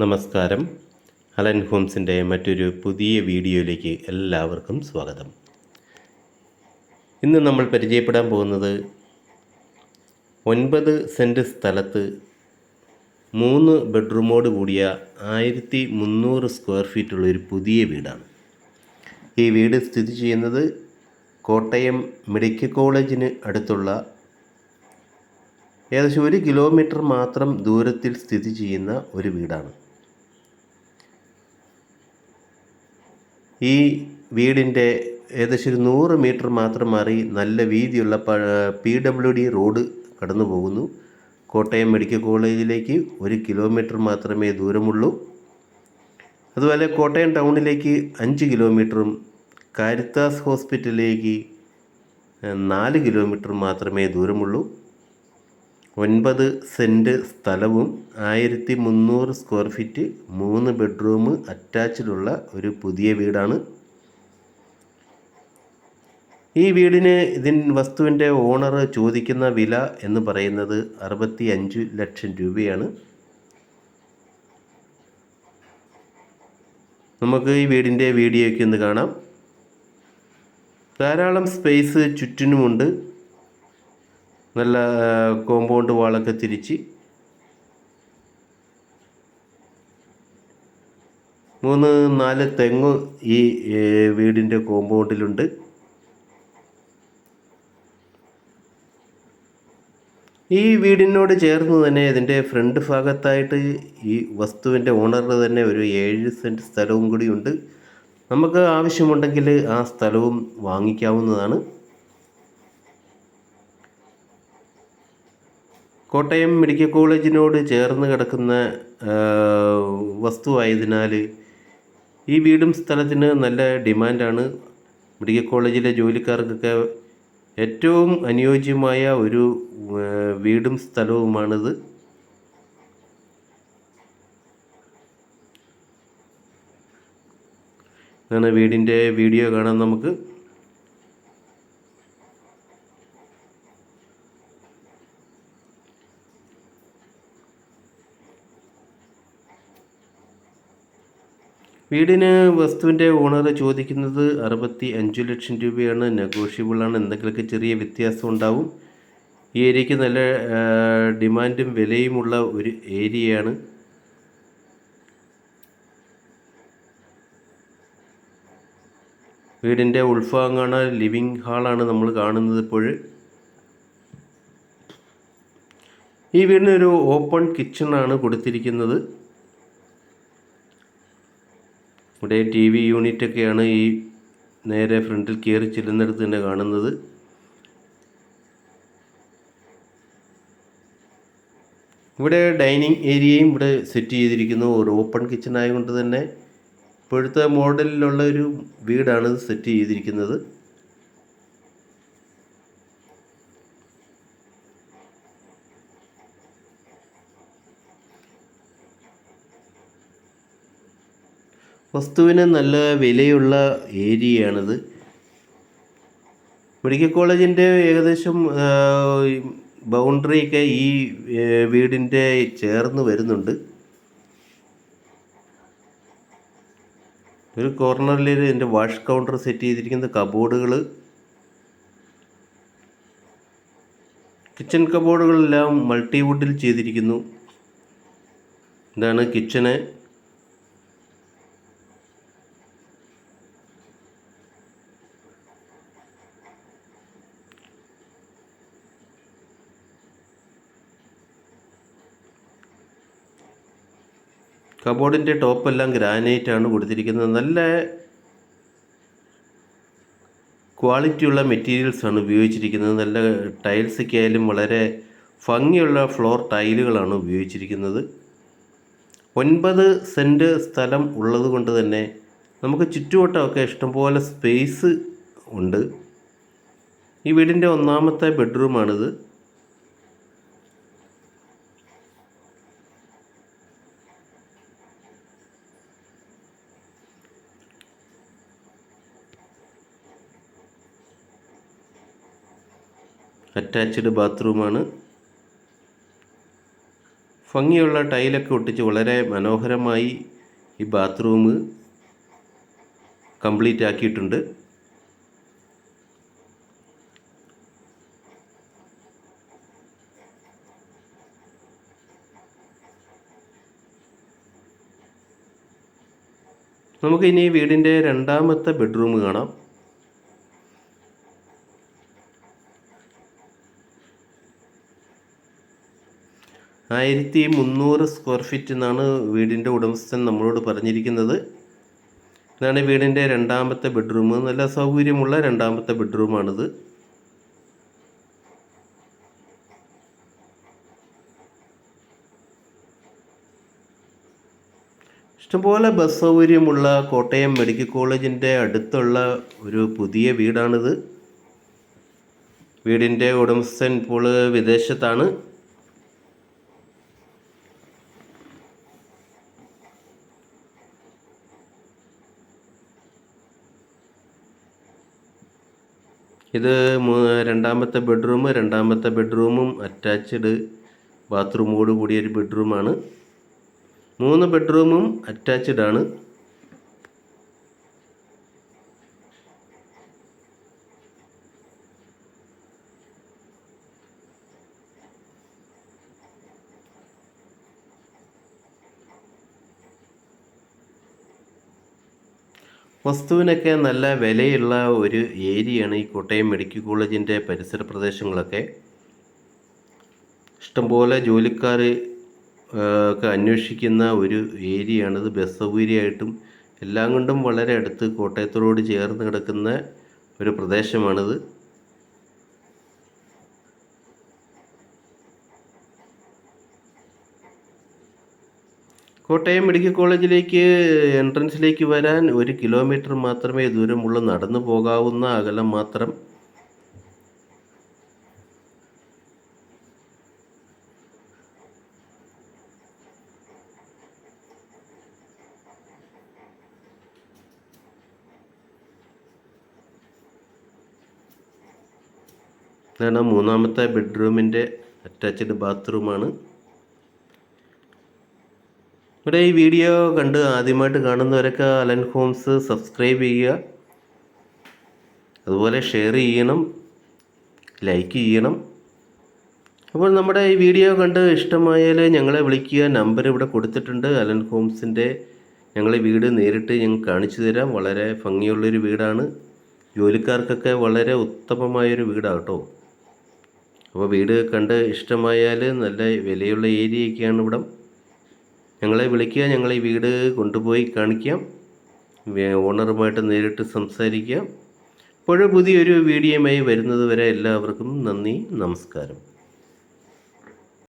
നമസ്കാരം. അലൻ ഹോംസിന്റെ മറ്റൊരു പുതിയ വീഡിയോയിലേക്ക് എല്ലാവർക്കും സ്വാഗതം. ഇന്ന് നമ്മൾ പരിചയപ്പെടാൻ പോകുന്നത് ഒൻപത് സെന്റ് സ്ഥലത്ത് മൂന്ന് ബെഡ്റൂമോട് കൂടിയ ആയിരത്തി മുന്നൂറ് സ്ക്വയർ ഫീറ്റുള്ള ഒരു പുതിയ വീടാണ്. ഈ വീട് സ്ഥിതി ചെയ്യുന്നത് കോട്ടയം മെഡിക്കൽ കോളേജിന് അടുത്തുള്ള ഏകദേശം ഒരു കിലോമീറ്റർ മാത്രം ദൂരത്തിൽ സ്ഥിതി ചെയ്യുന്ന ഒരു വീടാണ്. ഈ വീടിന്റെ ഏകദേശം ഒരു നൂറ് മീറ്റർ മാത്രം മാറി നല്ല വീതിയുള്ള പി ഡബ്ല്യു ഡി റോഡ് കടന്നു പോകുന്നു. കോട്ടയം മെഡിക്കൽ കോളേജിലേക്ക് ഒരു കിലോമീറ്റർ മാത്രമേ ദൂരമുള്ളൂ. അതുപോലെ കോട്ടയം ടൗണിലേക്ക് അഞ്ച് കിലോമീറ്ററും കാരിത്താസ് ഹോസ്പിറ്റലിലേക്ക് നാല് കിലോമീറ്റർ മാത്രമേ ദൂരമുള്ളൂ. ഒൻപത് സെന്റ് സ്ഥലവും ആയിരത്തി മുന്നൂറ് സ്ക്വയർ ഫീറ്റ് മൂന്ന് ബെഡ്റൂം അറ്റാച്ച്ഡുള്ള ഒരു പുതിയ വീടാണ്. ഈ വീടിന് ഇതിൻ വസ്തുവിന്റെ ഓണർ ചോദിക്കുന്ന വില എന്ന് പറയുന്നത് അറുപത്തി അഞ്ച് ലക്ഷം രൂപയാണ്. നമുക്ക് ഈ വീടിന്റെ വീഡിയോയ്ക്ക് ഒന്ന് കാണാം. ധാരാളം സ്പേസ് ചുറ്റിനുമുണ്ട്. നല്ല കോമ്പൗണ്ട് വാളൊക്കെ തിരിച്ച് മൂന്ന് നാല് തെങ്ങ് ഈ വീടിന്റെ കോമ്പൗണ്ടിലുണ്ട് ഈ വീടിനോട് ചേർന്ന് തന്നെ ഇതിന്റെ ഫ്രണ്ട് ഭാഗത്തായിട്ട് ഈ വസ്തുവിന്റെ ഓണറിന് തന്നെ ഒരു ഏഴ് സെന്റ് സ്ഥലവും കൂടിയുണ്ട്. നമുക്ക് ആവശ്യമുണ്ടെങ്കിൽ ആ സ്ഥലവും വാങ്ങിക്കാവുന്നതാണ്. കോട്ടയം മെഡിക്കൽ കോളേജിനോട് ചേർന്ന് കിടക്കുന്ന വസ്തുവായതിനാൽ ഈ വീടും സ്ഥലത്തിന് നല്ല ഡിമാൻഡാണ്. മെഡിക്കൽ കോളേജിലെ ജോലിക്കാർക്കൊക്കെ ഏറ്റവും അനുയോജ്യമായ ഒരു വീടും സ്ഥലവുമാണിത്. അങ്ങനെ വീടിന്റെ വീഡിയോ കാണാം നമുക്ക്. വീടിന് വസ്തുവിന്റെ ഓണർ ചോദിക്കുന്നത് അറുപത്തി അഞ്ച് ലക്ഷം രൂപയാണ്. നെഗോഷ്യബിളാണ് എന്തെങ്കിലുമൊക്കെ ചെറിയ വ്യത്യാസം ഉണ്ടാവും. ഈ ഏരിയയ്ക്ക് നല്ല ഡിമാൻഡും വിലയുമുള്ള ഒരു ഏരിയയാണ്. വീടിന്റെ ഉൾഭാഗമാണ്. ലിവിങ് ഹാളാണ് നമ്മൾ കാണുന്നത് ഇപ്പോൾ. ഈ വീടിന് ഒരു ഓപ്പൺ കിച്ചണാണ് കൊടുത്തിരിക്കുന്നത്. ഇവിടെ ടി വി യൂണിറ്റൊക്കെയാണ് ഈ നേരെ ഫ്രണ്ടിൽ കയറി ചെല്ലുന്നിടത്ത് തന്നെ കാണുന്നത്. ഇവിടെ ഡൈനിങ് ഏരിയയും ഇവിടെ സെറ്റ് ചെയ്തിരിക്കുന്നു. ഒരു ഓപ്പൺ കിച്ചൺ ആയതുകൊണ്ട് തന്നെ ഇപ്പോഴത്തെ മോഡലിലുള്ള ഒരു വീടാണ് സെറ്റ് ചെയ്തിരിക്കുന്നത്. വസ്തുവിന് നല്ല വിലയുള്ള ഏരിയയാണിത്. മെഡിക്കൽ കോളേജിന്റെ ഏകദേശം ബൗണ്ടറിയൊക്കെ ഈ വീടിന്റെ ചേർന്ന് വരുന്നുണ്ട്. ഒരു കോർണറിൽ ഇതിന്റെ വാഷ് കൗണ്ടർ സെറ്റ് ചെയ്തിരിക്കുന്ന കബോർഡുകൾ കിച്ചൺ കബോർഡുകളെല്ലാം മൾട്ടി വുഡിൽ ചെയ്തിരിക്കുന്നു. ഇതാണ് കിച്ചണ് കബോർഡിന്റെ ടോപ്പെല്ലാം ഗ്രാനൈറ്റ് ആണ് കൊടുത്തിരിക്കുന്നത്. നല്ല ക്വാളിറ്റിയുള്ള മെറ്റീരിയൽസാണ് ഉപയോഗിച്ചിരിക്കുന്നത്. നല്ല ടൈൽസൊക്കെ ആയാലും വളരെ ഭംഗിയുള്ള ഫ്ലോർ ടൈലുകളാണ് ഉപയോഗിച്ചിരിക്കുന്നത്. ഒൻപത് സെന്റ് സ്ഥലം ഉള്ളത് കൊണ്ട് തന്നെ നമുക്ക് ചുറ്റുവട്ടമൊക്കെ ഇഷ്ടംപോലെ സ്പേസ് ഉണ്ട്. ഈ വീടിന്റെ ഒന്നാമത്തെ ബെഡ്റൂമാണിത്. അറ്റാച്ച്ഡ് ബാത്റൂമാണ് ഭംഗിയുള്ള ടൈലൊക്കെ ഒട്ടിച്ച് വളരെ മനോഹരമായി ഈ ബാത്റൂം കംപ്ലീറ്റ് ആക്കിയിട്ടുണ്ട്. നമുക്ക് ഇനി വീടിന്റെ രണ്ടാമത്തെ ബെഡ്റൂം കാണാം. ആയിരത്തി മുന്നൂറ് സ്ക്വയർ ഫീറ്റ് എന്നാണ് വീടിന്റെ ഉടമസ്ഥൻ നമ്മളോട് പറഞ്ഞിരിക്കുന്നത്. ഇതാണ് വീടിന്റെ രണ്ടാമത്തെ ബെഡ്റൂം. നല്ല സൗകര്യമുള്ള രണ്ടാമത്തെ ബെഡ്റൂമാണിത്. ഇഷ്ടംപോലെ ബസ് സൗകര്യമുള്ള കോട്ടയം മെഡിക്കൽ കോളേജിന്റെ അടുത്തുള്ള ഒരു പുതിയ വീടാണിത്. വീടിന്റെ ഉടമസ്ഥൻ ഇപ്പോൾ വിദേശത്താണ്. ഇത് രണ്ടാമത്തെ ബെഡ്റൂം രണ്ടാമത്തെ ബെഡ്റൂമും അറ്റാച്ച്ഡ് ബാത്റൂമോട് കൂടിയ ഒരു ബെഡ്റൂമാണ്. മൂന്ന് ബെഡ്റൂമും അറ്റാച്ച്ഡ് ആണ്. വസ്തുവിനൊക്കെ നല്ല വിലയുള്ള ഒരു ഏരിയയാണ് ഈ കോട്ടയം മെഡിക്കൽ കോളേജിന്റെ പരിസര പ്രദേശങ്ങളൊക്കെ. ഇഷ്ടംപോലെ ജോലിക്കാർ ഒക്കെ അന്വേഷിക്കുന്ന ഒരു ഏരിയയാണിത് ബസ് സൗകര്യമായിട്ടും എല്ലാം കൊണ്ടും വളരെ അടുത്ത് കോട്ടയത്തോട് ചേർന്ന് കിടക്കുന്ന ഒരു പ്രദേശമാണിത്. കോട്ടയം മെഡിക്കൽ കോളേജിലേക്ക് എൻട്രൻസിലേക്ക് വരാൻ ഒരു കിലോമീറ്റർ മാത്രമേ ദൂരമുള്ളൂ. നടന്നു പോകാവുന്ന അകലം മാത്രം. ഇതാണ് മൂന്നാമത്തെ ബെഡ്റൂമിന്റെ അറ്റാച്ച്ഡ് ബാത്റൂമാണ്. ഇവിടെ ഈ വീഡിയോ കണ്ട് ആദ്യമായിട്ട് കാണുന്നവരൊക്കെ അലൻ ഹോംസ് സബ്സ്ക്രൈബ് ചെയ്യുക. അതുപോലെ ഷെയർ ചെയ്യണം ലൈക്ക് ചെയ്യണം. അപ്പോൾ നമ്മുടെ ഈ വീഡിയോ കണ്ട് ഇഷ്ടമായാൽ ഞങ്ങളെ വിളിക്കുക. നമ്പർ ഇവിടെ കൊടുത്തിട്ടുണ്ട്. അലൻ ഹോംസിന്റെ ഞങ്ങളെ വീട് നേരിട്ട് ഞങ്ങൾ കാണിച്ചു തരാം. വളരെ ഭംഗിയുള്ളൊരു വീടാണ്. ജോലിക്കാർക്കൊക്കെ വളരെ ഉത്തമമായൊരു വീടാണ് കേട്ടോ. അപ്പോൾ വീട് കണ്ട് ഇഷ്ടമായാൽ നല്ല വിലയുള്ള ഏരിയയൊക്കെയാണ് ഇവിടം. ഞങ്ങളെ വിളിക്കുക ഞങ്ങളെ വീട് കൊണ്ടുപോയി കാണിക്കാം ഓണറുമായിട്ട് നേരിട്ട് സംസാരിക്കാം ഇപ്പോഴും പുതിയൊരു വീഡിയോയുമായി വരുന്നത് വരെ എല്ലാവർക്കും നന്ദി നമസ്കാരം.